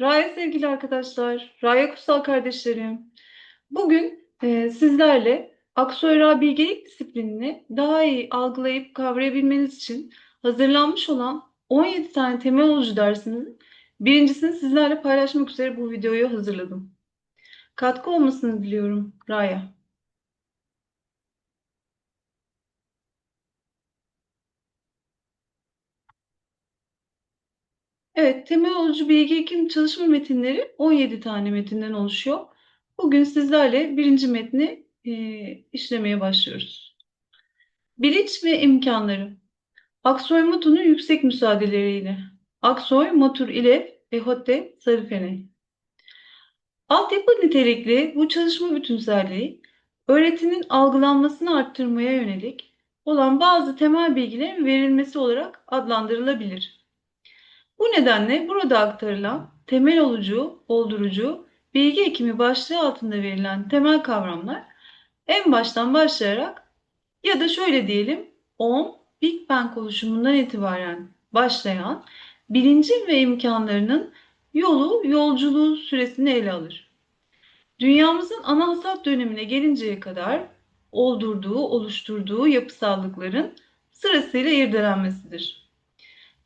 Raya sevgili arkadaşlar, Raya kutsal kardeşlerim. Bugün e, sizlerle Aksoyra bilgelik disiplinini daha iyi algılayıp kavrayabilmeniz için hazırlanmış olan 17 tane temel olucu dersinin birincisini sizlerle paylaşmak üzere bu videoyu hazırladım. Katkı olmasını diliyorum Raya. Evet, temel olucu bilgi ekim çalışma metinleri 17 tane metinden oluşuyor. Bugün sizlerle birinci metni e, işlemeye başlıyoruz. Bilinç ve imkanları. Aksoy Matu'nun yüksek müsaadeleriyle. Aksoy, Matur ile Ehote Sarıfene. Altyapı nitelikli bu çalışma bütünselliği, öğretinin algılanmasını arttırmaya yönelik olan bazı temel bilgilerin verilmesi olarak adlandırılabilir. Bu nedenle burada aktarılan temel olucu, oldurucu, bilgi ekimi başlığı altında verilen temel kavramlar en baştan başlayarak ya da şöyle diyelim 10 Big Bang oluşumundan itibaren başlayan bilincin ve imkanlarının yolu, yolculuğu süresini ele alır. Dünyamızın ana hasat dönemine gelinceye kadar oldurduğu, oluşturduğu yapısallıkların sırasıyla irdelenmesidir.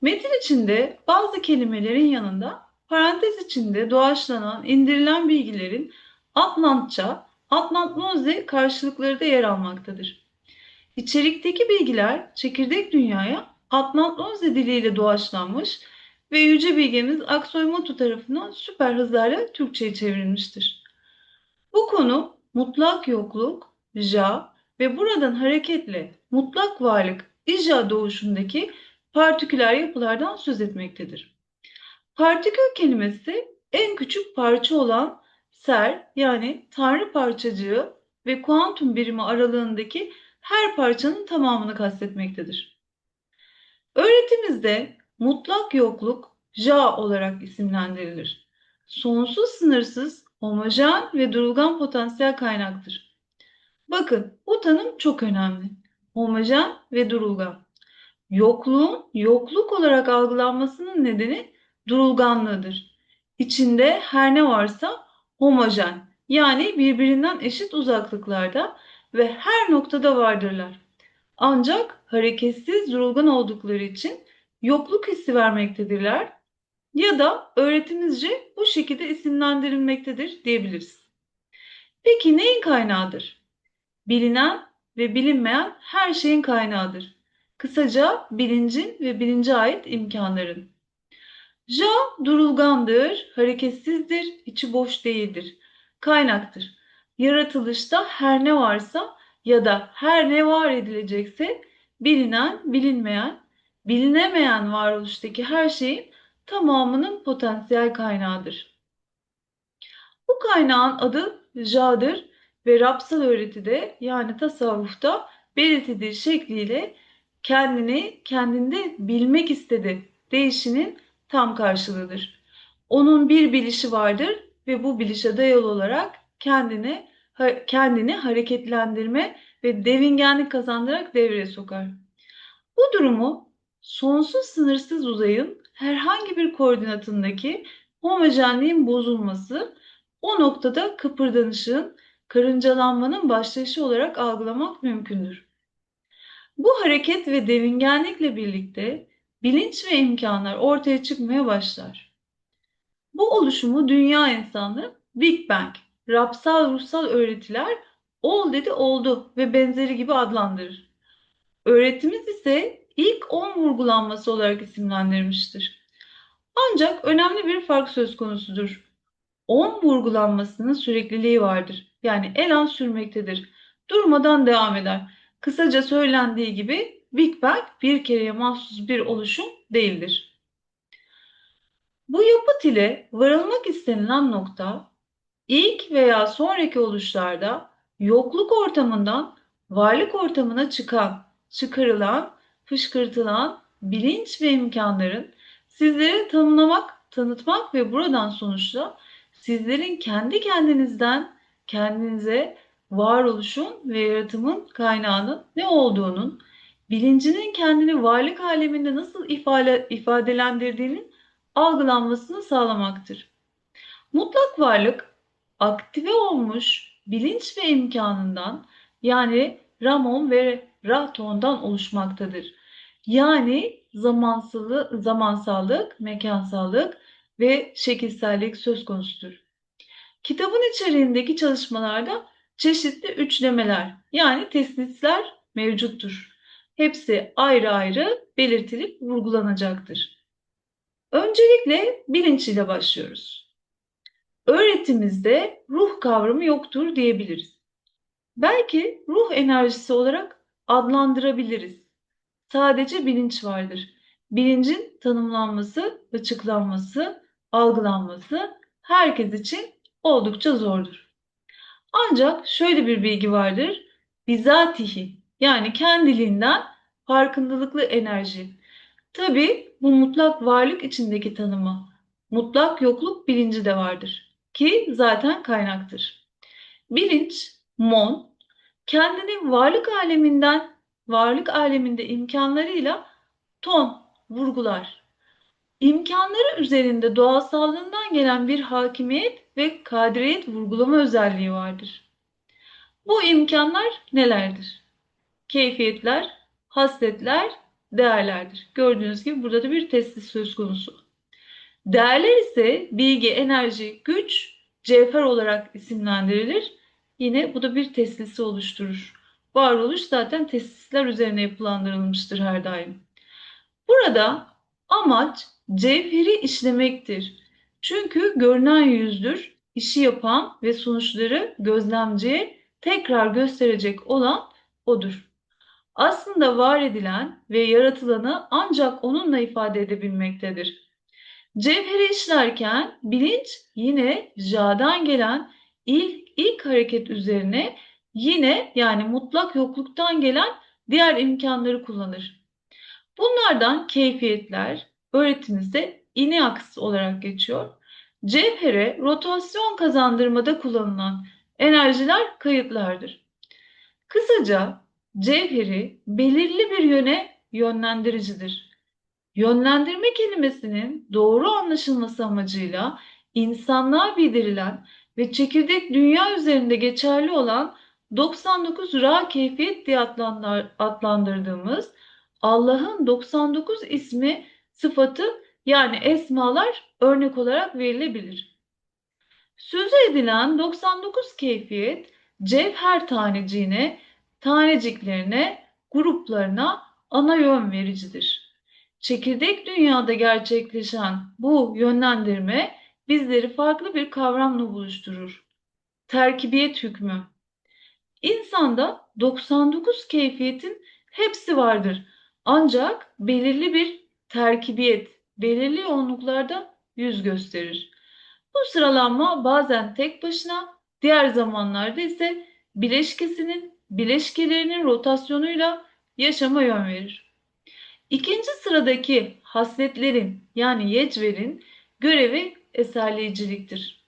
Metin içinde bazı kelimelerin yanında parantez içinde doğaçlanan, indirilen bilgilerin Atlantça, Atlantnoze karşılıkları da yer almaktadır. İçerikteki bilgiler çekirdek dünyaya Atlantnoze diliyle doğaçlanmış ve yüce bilgemiz Aksoy Matu tarafından süper hızlarla Türkçe'ye çevrilmiştir. Bu konu mutlak yokluk, ja ve buradan hareketle mutlak varlık, ija doğuşundaki partiküler yapılardan söz etmektedir. Partikül kelimesi en küçük parça olan ser yani tanrı parçacığı ve kuantum birimi aralığındaki her parçanın tamamını kastetmektedir. Öğretimizde mutlak yokluk ja olarak isimlendirilir. Sonsuz sınırsız, homojen ve durulgan potansiyel kaynaktır. Bakın bu tanım çok önemli. Homojen ve durulgan. Yokluğun yokluk olarak algılanmasının nedeni durulganlığıdır. İçinde her ne varsa homojen yani birbirinden eşit uzaklıklarda ve her noktada vardırlar. Ancak hareketsiz durulgan oldukları için yokluk hissi vermektedirler ya da öğretimizce bu şekilde isimlendirilmektedir diyebiliriz. Peki neyin kaynağıdır? Bilinen ve bilinmeyen her şeyin kaynağıdır. Kısaca bilincin ve bilince ait imkanların. Ja durulgandır, hareketsizdir, içi boş değildir. Kaynaktır. Yaratılışta her ne varsa ya da her ne var edilecekse bilinen, bilinmeyen, bilinemeyen varoluştaki her şeyin tamamının potansiyel kaynağıdır. Bu kaynağın adı Ja'dır ve Rapsal öğretide yani tasavvufta belirtildiği şekliyle kendini kendinde bilmek istedi deyişinin tam karşılığıdır. Onun bir bilişi vardır ve bu bilişe dayalı olarak kendine kendini hareketlendirme ve devingenlik kazandırarak devreye sokar. Bu durumu sonsuz sınırsız uzayın herhangi bir koordinatındaki homojenliğin bozulması o noktada kıpırdanışın, karıncalanmanın başlayışı olarak algılamak mümkündür. Bu hareket ve devingenlikle birlikte bilinç ve imkanlar ortaya çıkmaya başlar. Bu oluşumu dünya insanı Big Bang, rapsal ruhsal öğretiler ol dedi oldu ve benzeri gibi adlandırır. Öğretimiz ise ilk 10 vurgulanması olarak isimlendirmiştir. Ancak önemli bir fark söz konusudur. 10 vurgulanmasının sürekliliği vardır. Yani elan sürmektedir. Durmadan devam eder. Kısaca söylendiği gibi Big Bang bir kereye mahsus bir oluşum değildir. Bu yapıt ile varılmak istenilen nokta ilk veya sonraki oluşlarda yokluk ortamından varlık ortamına çıkan, çıkarılan, fışkırtılan bilinç ve imkanların sizlere tanımlamak, tanıtmak ve buradan sonuçta sizlerin kendi kendinizden kendinize varoluşun ve yaratımın kaynağının ne olduğunun, bilincinin kendini varlık aleminde nasıl ifade, ifadelendirdiğinin algılanmasını sağlamaktır. Mutlak varlık aktive olmuş bilinç ve imkanından yani Ramon ve Raton'dan oluşmaktadır. Yani zamansallık, zamansallık, mekansallık ve şekilsellik söz konusudur. Kitabın içeriğindeki çalışmalarda çeşitli üçlemeler yani teslisler mevcuttur. Hepsi ayrı ayrı belirtilip vurgulanacaktır. Öncelikle bilinç ile başlıyoruz. Öğretimizde ruh kavramı yoktur diyebiliriz. Belki ruh enerjisi olarak adlandırabiliriz. Sadece bilinç vardır. Bilincin tanımlanması, açıklanması, algılanması herkes için oldukça zordur. Ancak şöyle bir bilgi vardır. Bizatihi yani kendiliğinden farkındalıklı enerji. Tabi bu mutlak varlık içindeki tanımı. Mutlak yokluk bilinci de vardır. Ki zaten kaynaktır. Bilinç, mon, kendini varlık aleminden, varlık aleminde imkanlarıyla ton, vurgular. İmkanları üzerinde doğasallığından gelen bir hakimiyet ve kadiriyet vurgulama özelliği vardır. Bu imkanlar nelerdir? Keyfiyetler, hasletler, değerlerdir. Gördüğünüz gibi burada da bir testis söz konusu. Değerler ise bilgi, enerji, güç, cevher olarak isimlendirilir. Yine bu da bir teslisi oluşturur. Varoluş zaten testisler üzerine yapılandırılmıştır her daim. Burada amaç cevheri işlemektir. Çünkü görünen yüzdür, işi yapan ve sonuçları gözlemciye tekrar gösterecek olan odur. Aslında var edilen ve yaratılanı ancak onunla ifade edebilmektedir. Cevheri işlerken bilinç yine Ja'dan gelen ilk, ilk hareket üzerine yine yani mutlak yokluktan gelen diğer imkanları kullanır. Bunlardan keyfiyetler öğretimizde ineaks olarak geçiyor. Cevhere rotasyon kazandırmada kullanılan enerjiler kayıtlardır. Kısaca cevheri belirli bir yöne yönlendiricidir. Yönlendirme kelimesinin doğru anlaşılması amacıyla insanlığa bildirilen ve çekirdek dünya üzerinde geçerli olan 99 ra keyfiyet diye adlandırdığımız Allah'ın 99 ismi sıfatı yani esmalar örnek olarak verilebilir. Sözü edilen 99 keyfiyet cevher taneciğine, taneciklerine, gruplarına ana yön vericidir. Çekirdek dünyada gerçekleşen bu yönlendirme bizleri farklı bir kavramla buluşturur. Terkibiyet hükmü. İnsanda 99 keyfiyetin hepsi vardır. Ancak belirli bir terkibiyet, belirli yoğunluklarda yüz gösterir. Bu sıralanma bazen tek başına, diğer zamanlarda ise bileşkesinin, bileşkelerinin rotasyonuyla yaşama yön verir. İkinci sıradaki hasletlerin yani yecverin görevi eserleyiciliktir.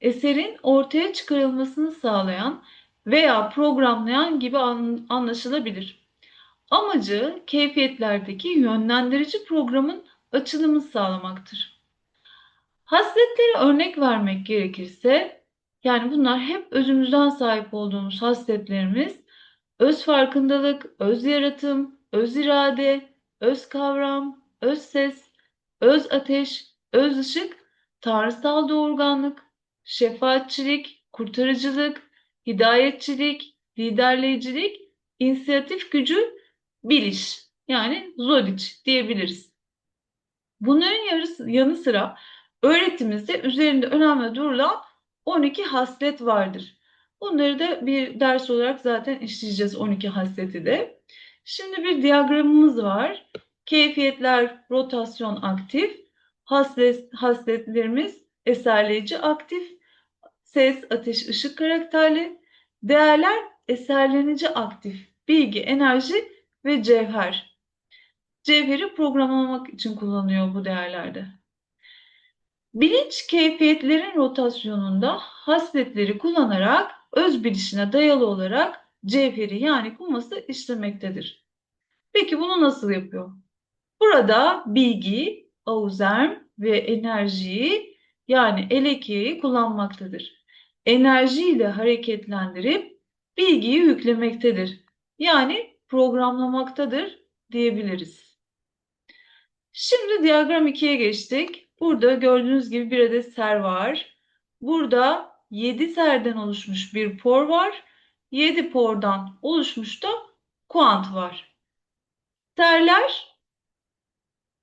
Eserin ortaya çıkarılmasını sağlayan veya programlayan gibi anlaşılabilir. Amacı keyfiyetlerdeki yönlendirici programın açılımı sağlamaktır. Hasletlere örnek vermek gerekirse, yani bunlar hep özümüzden sahip olduğumuz hasletlerimiz, öz farkındalık, öz yaratım, öz irade, öz kavram, öz ses, öz ateş, öz ışık, tanrısal doğurganlık, şefaatçilik, kurtarıcılık, hidayetçilik, liderleyicilik, inisiyatif gücü, biliş yani zodiç diyebiliriz. Bunların yanı sıra öğretimizde üzerinde önemli durulan 12 haslet vardır. Bunları da bir ders olarak zaten işleyeceğiz 12 hasleti de. Şimdi bir diyagramımız var. Keyfiyetler rotasyon aktif, haslet, hasletlerimiz eserleyici aktif, ses, ateş, ışık karakterli, değerler eserlenici aktif, bilgi, enerji ve cevher. Cevheri programlamak için kullanıyor bu değerlerde. Bilinç keyfiyetlerin rotasyonunda hasletleri kullanarak öz bilişine dayalı olarak cevheri yani kuması işlemektedir. Peki bunu nasıl yapıyor? Burada bilgi, auzerm ve enerjiyi yani elekiyeyi kullanmaktadır. Enerjiyle hareketlendirip bilgiyi yüklemektedir. Yani programlamaktadır diyebiliriz. Şimdi diyagram 2'ye geçtik. Burada gördüğünüz gibi bir adet ser var. Burada 7 serden oluşmuş bir por var. 7 pordan oluşmuş da kuant var. Serler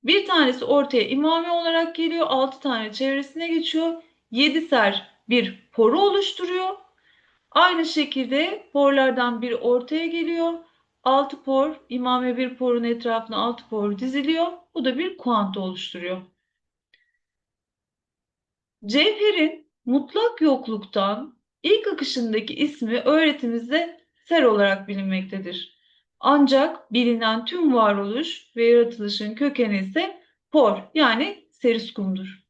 bir tanesi ortaya imame olarak geliyor. 6 tane çevresine geçiyor. 7 ser bir poru oluşturuyor. Aynı şekilde porlardan biri ortaya geliyor. 6 por, imame bir porun etrafına 6 por diziliyor. Bu da bir kuant oluşturuyor. Cevherin mutlak yokluktan ilk akışındaki ismi öğretimizde ser olarak bilinmektedir. Ancak bilinen tüm varoluş ve yaratılışın kökeni ise por yani seriskumdur.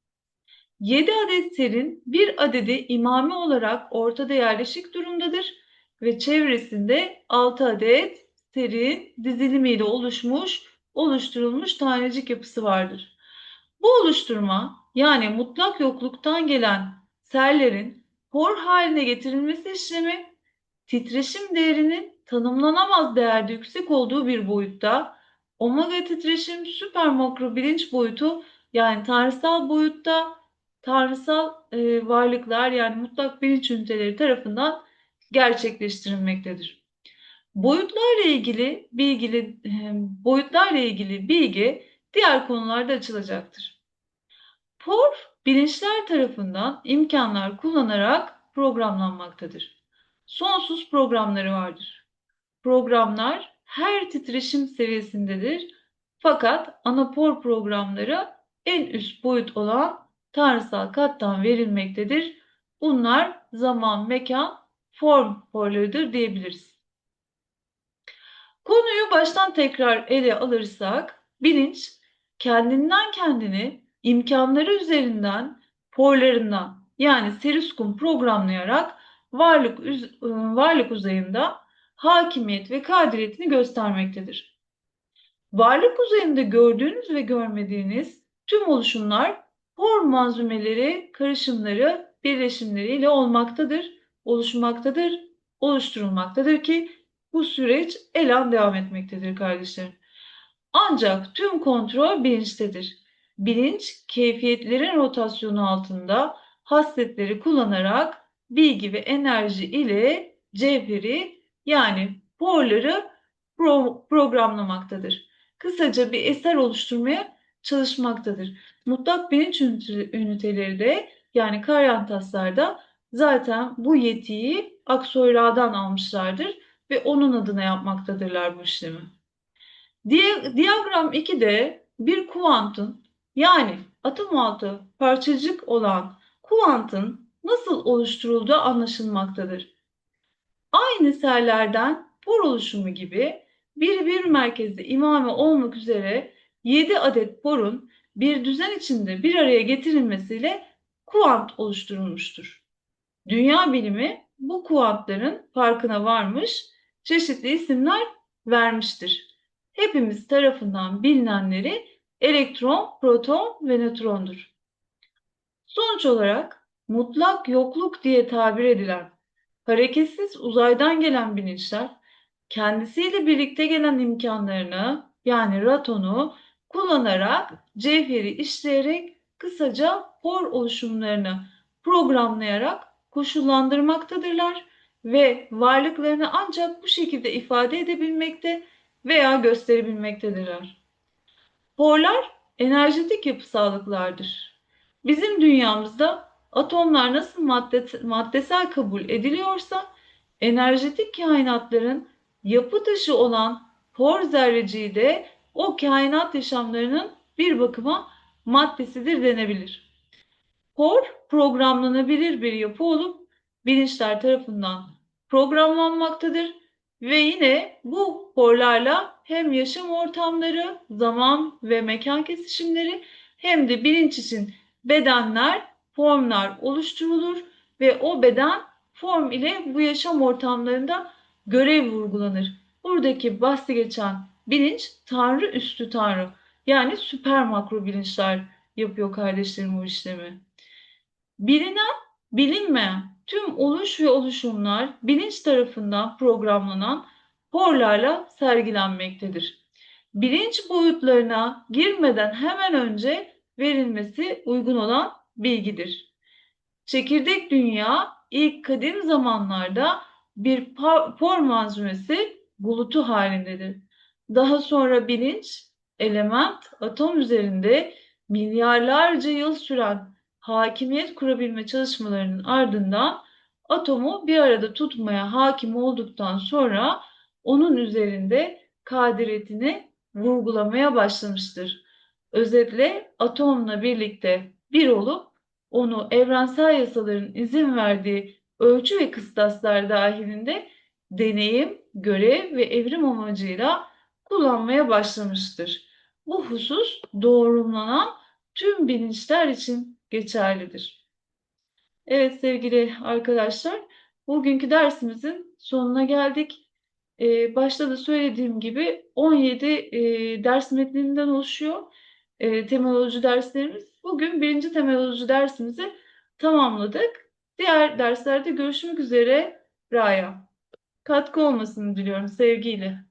7 adet serin bir adedi imame olarak ortada yerleşik durumdadır ve çevresinde 6 adet serin dizilimiyle oluşmuş, oluşturulmuş tanecik yapısı vardır. Bu oluşturma yani mutlak yokluktan gelen serlerin por haline getirilmesi işlemi titreşim değerinin tanımlanamaz değerde yüksek olduğu bir boyutta omega titreşim süper makro bilinç boyutu yani tanrısal boyutta tanrısal e, varlıklar yani mutlak bilinç üniteleri tarafından gerçekleştirilmektedir. Boyutlarla ilgili bilgili boyutlarla ilgili bilgi diğer konularda açılacaktır. Por bilinçler tarafından imkanlar kullanarak programlanmaktadır. Sonsuz programları vardır. Programlar her titreşim seviyesindedir. Fakat anapor programları en üst boyut olan tanrısal kattan verilmektedir. Bunlar zaman, mekan, form porlarıdır diyebiliriz. Konuyu baştan tekrar ele alırsak, bilinç kendinden kendini imkanları üzerinden porlarından yani seriskum programlayarak varlık, varlık uzayında hakimiyet ve kadiriyetini göstermektedir. Varlık uzayında gördüğünüz ve görmediğiniz tüm oluşumlar por manzumeleri, karışımları, birleşimleriyle olmaktadır, oluşmaktadır, oluşturulmaktadır ki bu süreç elan devam etmektedir kardeşlerim. Ancak tüm kontrol bilinçtedir. Bilinç, keyfiyetlerin rotasyonu altında hasletleri kullanarak bilgi ve enerji ile cevheri yani porları pro programlamaktadır. Kısaca bir eser oluşturmaya çalışmaktadır. Mutlak bilinç üniteleri de yani karyantaslarda zaten bu yetiyi Aksoy almışlardır ve onun adına yapmaktadırlar bu işlemi. Diyagram 2'de bir kuantın yani atom altı parçacık olan kuantın nasıl oluşturulduğu anlaşılmaktadır. Aynı serlerden por oluşumu gibi bir bir merkezde imame olmak üzere 7 adet porun bir düzen içinde bir araya getirilmesiyle kuant oluşturulmuştur. Dünya bilimi bu kuantların farkına varmış, çeşitli isimler vermiştir. Hepimiz tarafından bilinenleri elektron, proton ve nötrondur. Sonuç olarak mutlak yokluk diye tabir edilen hareketsiz uzaydan gelen bilinçler kendisiyle birlikte gelen imkanlarını yani ratonu kullanarak cevheri işleyerek kısaca por oluşumlarını programlayarak koşullandırmaktadırlar ve varlıklarını ancak bu şekilde ifade edebilmekte veya gösterebilmektedirler. Porlar enerjetik yapısallıklardır. Bizim dünyamızda atomlar nasıl madde, maddesel kabul ediliyorsa enerjetik kainatların yapı taşı olan por zerreciği de o kainat yaşamlarının bir bakıma maddesidir denebilir. Por programlanabilir bir yapı olup bilinçler tarafından programlanmaktadır ve yine bu porlarla hem yaşam ortamları, zaman ve mekan kesişimleri hem de bilinç için bedenler, formlar oluşturulur ve o beden form ile bu yaşam ortamlarında görev vurgulanır. Buradaki bahsi geçen bilinç tanrı üstü tanrı. Yani süper makro bilinçler yapıyor kardeşlerim bu işlemi. Bilinen, bilinmeyen tüm oluş ve oluşumlar bilinç tarafından programlanan porlarla sergilenmektedir. Bilinç boyutlarına girmeden hemen önce verilmesi uygun olan bilgidir. Çekirdek dünya ilk kadim zamanlarda bir por malzumesi bulutu halindedir. Daha sonra bilinç, element, atom üzerinde milyarlarca yıl süren hakimiyet kurabilme çalışmalarının ardından atomu bir arada tutmaya hakim olduktan sonra onun üzerinde kadiretini vurgulamaya başlamıştır. Özetle atomla birlikte bir olup onu evrensel yasaların izin verdiği ölçü ve kıstaslar dahilinde deneyim, görev ve evrim amacıyla kullanmaya başlamıştır. Bu husus doğrulanan tüm bilinçler için geçerlidir. Evet sevgili arkadaşlar, bugünkü dersimizin sonuna geldik. Ee, başta da söylediğim gibi 17 e, ders metninden oluşuyor e, temoloji derslerimiz. Bugün birinci temoloji dersimizi tamamladık. Diğer derslerde görüşmek üzere Raya. Katkı olmasını diliyorum sevgiyle.